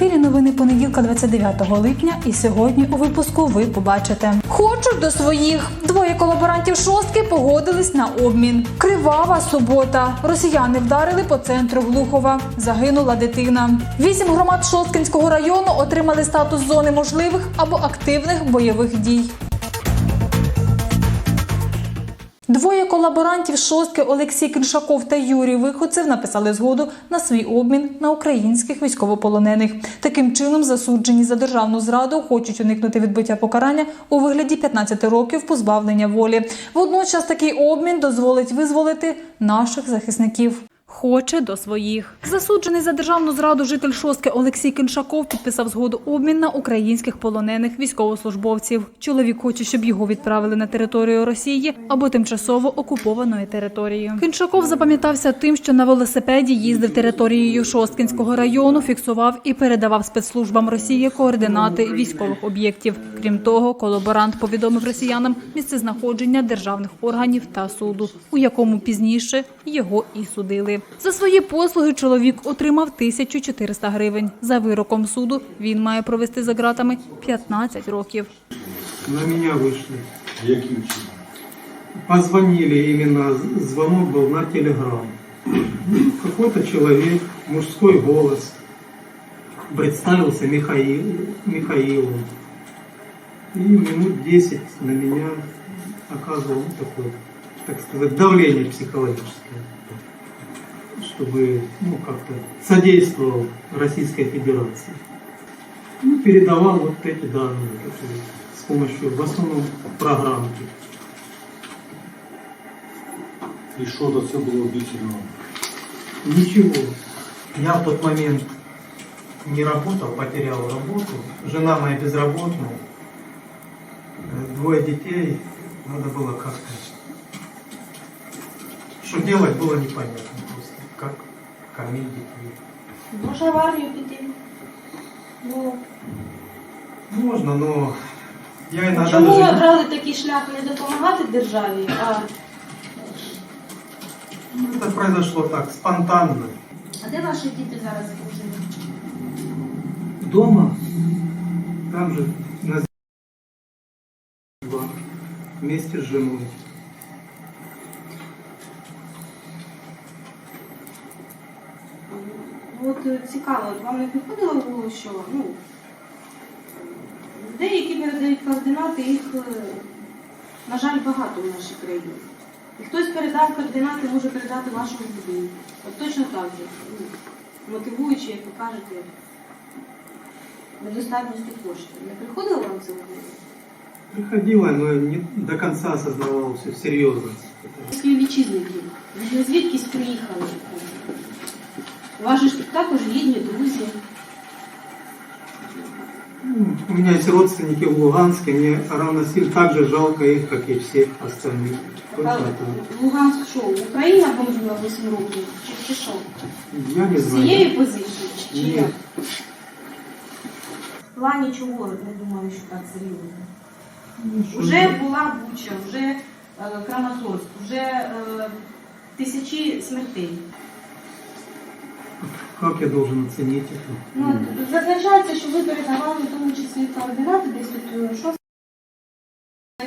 ефірі новини понеділка, 29 липня. І сьогодні у випуску ви побачите. Хочуть до своїх двоє колаборантів шостки погодились на обмін. Кривава субота. Росіяни вдарили по центру Глухова. Загинула дитина. Вісім громад Шосткинського району отримали статус зони можливих або активних бойових дій. Двоє колаборантів шостки Олексій Кіншаков та Юрій Виходцев написали згоду на свій обмін на українських військовополонених. Таким чином, засуджені за державну зраду хочуть уникнути відбиття покарання у вигляді 15 років позбавлення волі. Водночас такий обмін дозволить визволити наших захисників. Хоче до своїх засуджений за державну зраду житель шостки Олексій Киншаков підписав згоду обмін на українських полонених військовослужбовців. Чоловік хоче, щоб його відправили на територію Росії або тимчасово окупованої території. Киншаков запам'ятався тим, що на велосипеді їздив територією Шосткинського району, фіксував і передавав спецслужбам Росії координати військових об'єктів. Крім того, колаборант повідомив росіянам місце знаходження державних органів та суду, у якому пізніше його і судили. За свої послуги чоловік отримав 1400 гривень. За вироком суду він має провести за ґратами 15 років. На меня вышли. Яким чином? Позвонили, именно звонок был на телеграм. Какой-то человек, мужской голос, представился Михаил, Михаилом. И минут 10 на меня оказывал ну, такое, так сказать, давление психологическое, Чтобы ну, как-то содействовал Российской Федерации. Ну, передавал вот эти данные которые с помощью, в основном, программки. І що до цього було обіцяно? Ничего. Я в тот момент не работал, потерял работу. Жена моя безработная. Двое детей. Надо было как-то... Что делать было непонятно. Как кормить детей. Може в армію піти. Ну, Можно, но я иногда чому ви даже... обрали такий шлях не допомагати державі, а, Ну, Это произошло так, спонтанно. а де ваші діти зараз служать? Дома, там же, на вместе с женой. Ну, От е, цікаво, от вам не приходило в голову, що ну, людей, які передають координати, їх, е, на жаль, багато в нашій країні. І хтось передав координати, може передати вашому будинку. От точно так же. ну, Мотивуючи, як ви кажете, недостатністю коштів. Не приходило вам це в голову? Приходила, но не до конца осознавал всю серьезность. Співвітчизники, звідкись приїхали. У вас же ж також рідні, друзі. Ну, У меня есть родственники в Луганске, мне равно сильно так же жалко их, как и всех остальных. Только А это. Луганськ що, Україна бомжила 8 років? Чи, чи що? Я не З знаю. цієї позиції? Чи, чи Ні. як? В плані чого не думаю, що так серйозно? Вже була Буча, вже е, Краматорськ, вже е, тисячі смертей. Как я должен оценить это? Ну, от зазначається, що ви передавали в тому числі координати десь тут е, що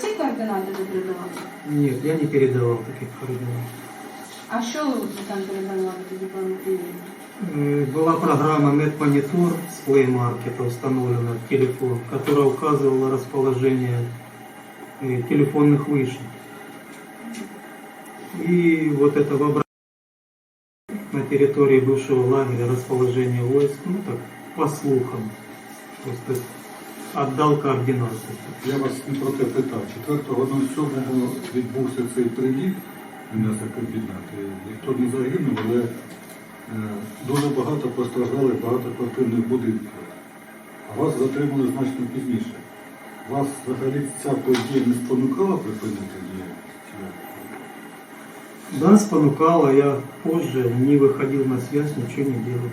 ці координати ви передавали? Нет, я не передавал таких координат. А що ви там передавали тоді пану Києві? Э, Была программа MedMonitor с Play Market установлена в телефон, которая указывала расположение э, телефонных вышек. И вот это воображение на территории бывшего лагеря расположение войск, ну так, по слухам, просто отдал координаты. Я вас не про те питав. 4.07 відбувся цей приліт м'яса координати. Ніхто не загинув, але е, дуже багато постраждали багатоквартирних будинків. А вас затримали значно пізніше. Вас взагалі ця подія не спонукала припинити діяльність? Да, спонукало, я позже не виходив на связь, нічого не делал.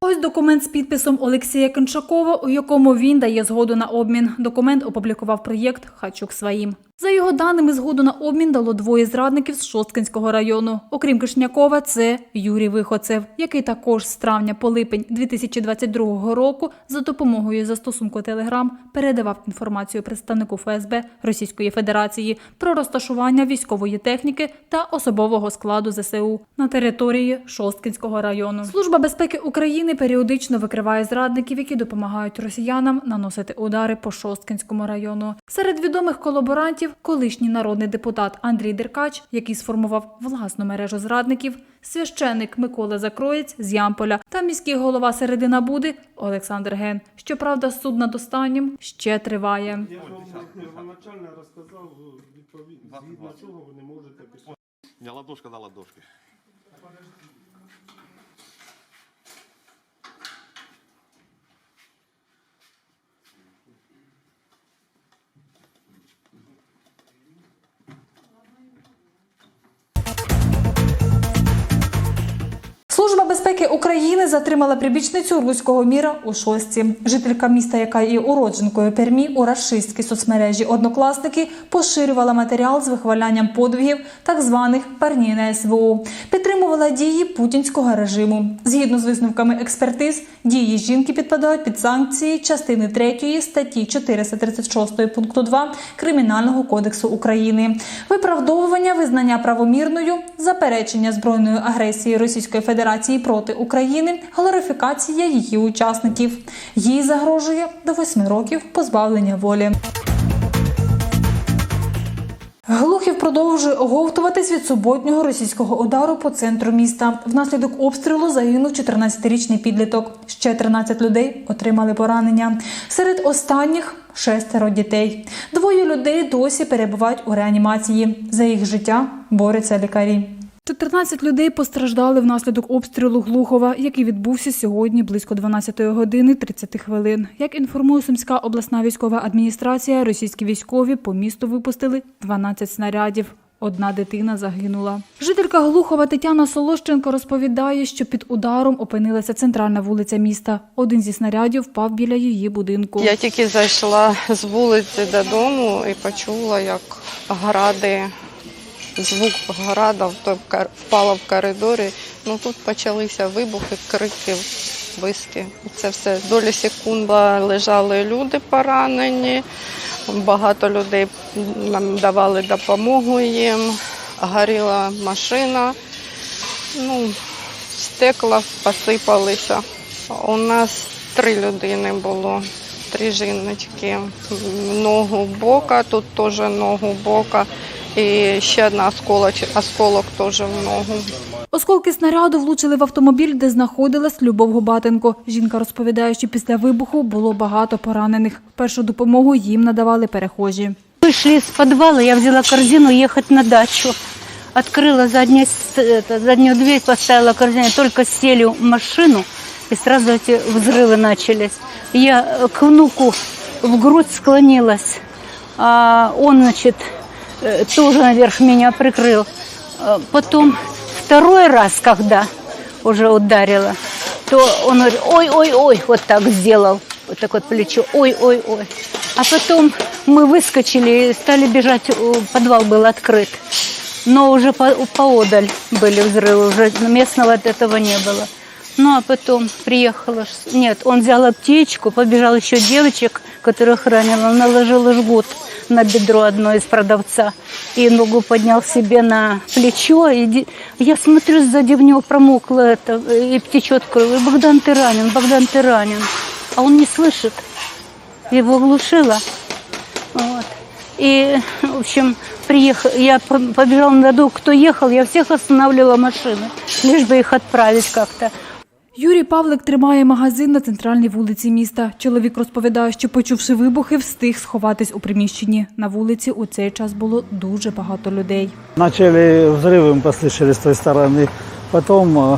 Ось документ з підписом Олексія Киншакова, у якому він дає згоду на обмін. Документ опублікував проєкт Хачук своїм. За його даними, згоду на обмін дало двоє зрадників з Шосткинського району. Окрім Кишнякова, це Юрій Виходцев, який також з травня по липень 2022 року за допомогою застосунку Телеграм передавав інформацію представнику ФСБ Російської Федерації про розташування військової техніки та особового складу ЗСУ на території Шосткинського району. Служба безпеки України періодично викриває зрадників, які допомагають росіянам наносити удари по Шосткинському району. Серед відомих колаборантів колишній народний депутат Андрій Деркач, який сформував власну мережу зрадників, священник Микола Закроєць з Ямполя та міський голова Середина Буди Олександр Ген. Щоправда, суд над останнім ще триває. Я вам первоначально розказав, відповідно, згідно цього ви не можете писати. Не ладошка на ладошке. Служба безпеки України затримала прибічницю руського міра у шості. Жителька міста, яка є уродженкою Пермі, у рашистській соцмережі однокласники поширювала матеріал з вихвалянням подвигів так званих парні на СВО, підтримувала дії путінського режиму. Згідно з висновками експертиз, дії жінки підпадають під санкції частини 3 статті 436 пункту 2 Кримінального кодексу України. Виправдовування визнання правомірною, заперечення збройної агресії Російської Федерації проти України, глорифікація її учасників. Їй загрожує до восьми років позбавлення волі. Глухів продовжує оговтуватись від суботнього російського удару по центру міста. Внаслідок обстрілу загинув 14-річний підліток. Ще 13 людей отримали поранення. Серед останніх шестеро дітей. Двоє людей досі перебувають у реанімації. За їх життя борються лікарі. 14 людей постраждали внаслідок обстрілу Глухова, який відбувся сьогодні близько 12 години 30 хвилин. Як інформує Сумська обласна військова адміністрація, російські військові по місту випустили 12 снарядів. Одна дитина загинула. Жителька Глухова Тетяна Солощенко розповідає, що під ударом опинилася центральна вулиця міста. Один зі снарядів впав біля її будинку. Я тільки зайшла з вулиці додому і почула, як гради, звук града впала в коридорі. Ну тут почалися вибухи, крики, виски. Це все долі секунд лежали люди поранені. Багато людей нам давали допомогу їм. Горіла машина. Ну, стекла посипалися. У нас три людини було, три жіночки. Ногу бока, тут теж ногу бока І ще одна осколоч, осколок теж в ногу. Осколки снаряду влучили в автомобіль, де знаходилась Любов Губатенко. Жінка розповідає, що після вибуху було багато поранених. Першу допомогу їм надавали перехожі. Вышли из подвала, я взяла корзину ехать на дачу. Открыла заднюю, с- это, заднюю дверь, поставила корзину, только сели в машину, и сразу эти взрывы начались. Я э, к внуку в грудь склонилась, а он, значит, э, Тоже наверх меня прикрыл. А Потом второй раз, когда уже ударила, то он говорит, ой-ой-ой, вот так сделал, вот так вот плечо, ой-ой-ой. А потом мы выскочили и стали бежать, подвал был открыт. Но уже по- поодаль были взрывы, уже местного от этого не было. Ну а потом приехала, нет, он взял аптечку, побежал еще девочек, которых ранил, он наложил жгут на бедро одной из продавца и ногу поднял себе на плечо. И я смотрю, сзади в него промокло это, и течет кровь. И, Богдан, ты ранен, Богдан, ты ранен. А он не слышит. Его глушило. Вот. И, в общем, приехал, я по- побежала на дом, кто ехал, я всех останавливала машины, лишь бы их отправить как-то. Юрій Павлик тримає магазин на центральній вулиці міста. Чоловік розповідає, що почувши вибухи, встиг сховатись у приміщенні. На вулиці у цей час було дуже багато людей. Начали взрывы, мы послышали с той стороны. Потом э,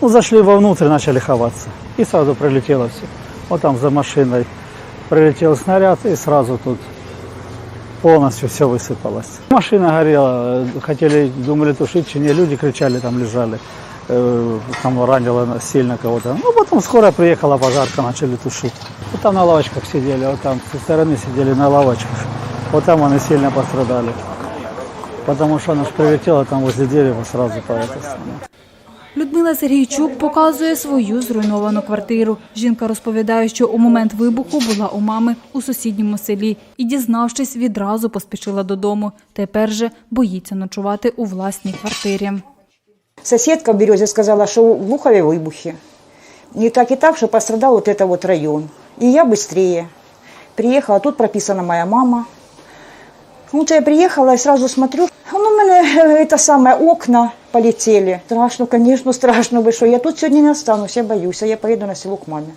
ну, зашли вовнутрь, начали ховаться. И сразу прилетело все. Вот там за машиной прилетел снаряд, и сразу тут полностью все высыпалось. Машина горела, э, хотели, думали тушить, чи не, люди кричали, там лежали. Э, Там ранило сильно кого-то. Ну, потом скоро приехала пожарка, начали тушить. Вот там на лавочках сидели, вот там со стороны сидели на лавочках. Вот там они сильно пострадали. Потому что оно ж прилетело там возле дерева сразу по этой самой. Людмила Сергійчук показує свою зруйновану квартиру. Жінка розповідає, що у момент вибуху була у мами у сухідньому селі і, дізнавшись, відразу поспішила додому. Тепер же боїться ночувати у власній квартирі. Соседка в Березе сказала, что в Глухове выбухи. И так и так, что пострадал вот это вот район. И я быстрее приехала, тут прописана моя мама. Вот я приехала и сразу смотрю, ну, у меня э, это самое, окна полетели. Страшно, конечно, страшно, вы что, я тут сегодня не останусь, я боюсь, а я поеду на село к маме.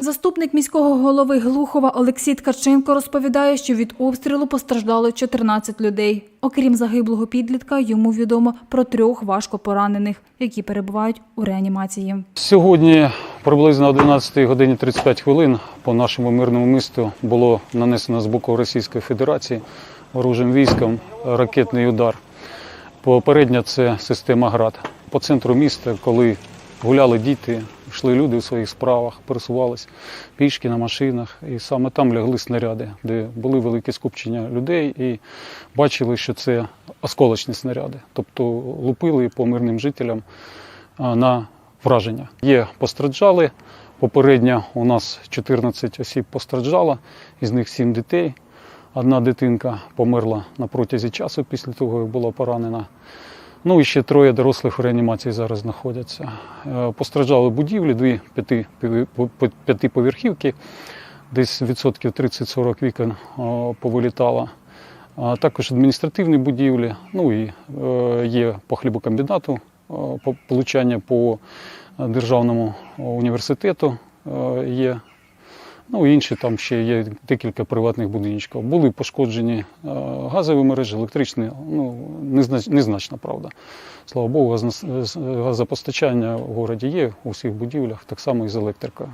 Заступник міського голови Глухова Олексій Ткаченко розповідає, що від обстрілу постраждало 14 людей. Окрім загиблого підлітка, йому відомо про трьох важко поранених, які перебувають у реанімації. Сьогодні приблизно о 12 годині 35 хвилин по нашому мирному місту було нанесено з боку Російської Федерації ворожим військом ракетний удар. Попередньо це система ГРАД. По центру міста, коли гуляли діти, йшли люди у своїх справах, пересувались пішки на машинах, і саме там лягли снаряди, де були великі скупчення людей і бачили, що це осколочні снаряди, тобто лупили по мирним жителям на враження. Є постраждали. Попередньо у нас 14 осіб постраждало, із них 7 дітей. Одна дитинка померла на протязі часу після того, як була поранена. Ну і ще троє дорослих в реанімації зараз знаходяться. Е, Постраждали будівлі, дві п'яти- п'яти- п'ятиповерхівки, десь відсотків 30-40 вікон о, повилітало. Також адміністративні будівлі, ну і е, є по хлібокомбінату е, по- получання по державному університету е, є. Ну, інші там ще є декілька приватних будиночків. Були пошкоджені е, газові мережі, електричні, ну, незначна правда. Слава Богу, газопостачання в місті є у всіх будівлях, так само і з електрикою.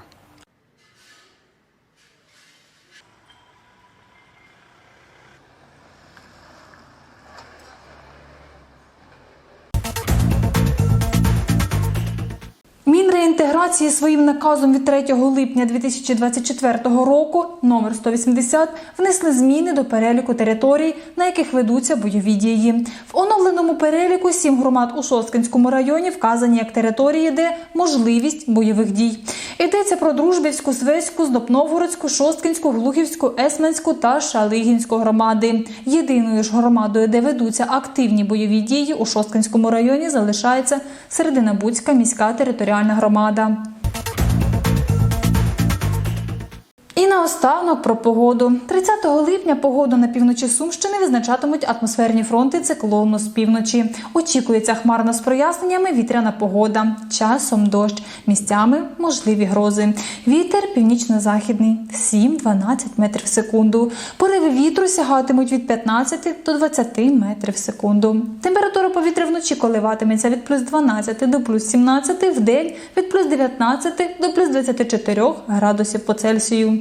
Мінреінтеграції своїм наказом від 3 липня 2024 року номер 180 внесли зміни до переліку територій, на яких ведуться бойові дії. В оновленому переліку сім громад у Шосткинському районі вказані як території, де можливість бойових дій. Йдеться про Дружбівську, Свеську, Здопновгородську, Шосткинську, Глухівську, Есменську та Шалигінську громади. Єдиною ж громадою, де ведуться активні бойові дії у Шосткинському районі, залишається Серединабудська міська територіальна громада. Наостанок про погоду. 30 липня погоду на півночі Сумщини визначатимуть атмосферні фронти циклону з півночі. Очікується хмарно з проясненнями вітряна погода. Часом дощ. Місцями можливі грози. Вітер північно-західний 7-12 метрів в секунду. Пориви вітру сягатимуть від 15 до 20 метрів в секунду. Температура повітря вночі коливатиметься від плюс 12 до плюс 17, в день від плюс 19 до плюс 24 градусів по Цельсію.